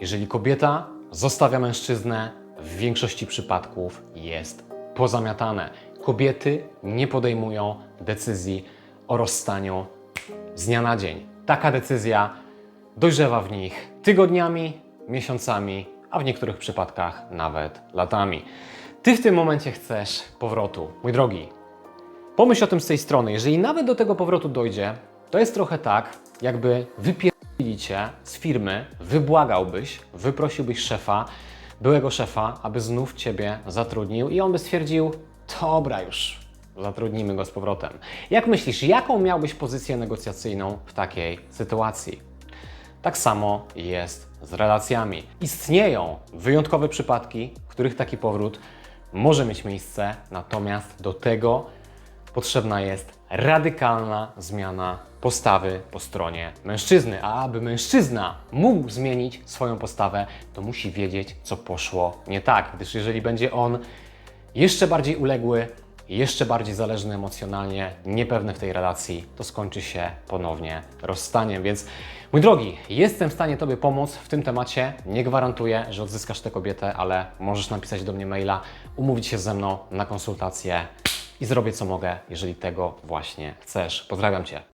Jeżeli kobieta zostawia mężczyznę, w większości przypadków jest pozamiatane. Kobiety nie podejmują decyzji o rozstaniu z dnia na dzień. Taka decyzja dojrzewa w nich tygodniami, miesiącami, a w niektórych przypadkach nawet latami. Ty w tym momencie chcesz powrotu. Mój drogi, pomyśl o tym z tej strony. Jeżeli nawet do tego powrotu dojdzie, to jest trochę tak, jakby wypierdzili z firmy, wybłagałbyś, wyprosiłbyś szefa, byłego szefa, aby znów ciebie zatrudnił i on by stwierdził, dobra już, zatrudnimy go z powrotem. Jak myślisz, jaką miałbyś pozycję negocjacyjną w takiej sytuacji? Tak samo jest z relacjami. Istnieją wyjątkowe przypadki, w których taki powrót może mieć miejsce, natomiast do tego potrzebna jest radykalna zmiana postawy po stronie mężczyzny. A aby mężczyzna mógł zmienić swoją postawę, to musi wiedzieć, co poszło nie tak, gdyż jeżeli będzie on jeszcze bardziej uległy, jeszcze bardziej zależny emocjonalnie, niepewny w tej relacji, to skończy się ponownie rozstaniem. Więc mój drogi, jestem w stanie Tobie pomóc w tym temacie. Nie gwarantuję, że odzyskasz tę kobietę, ale możesz napisać do mnie maila, umówić się ze mną na konsultację i zrobię co mogę, jeżeli tego właśnie chcesz. Pozdrawiam Cię.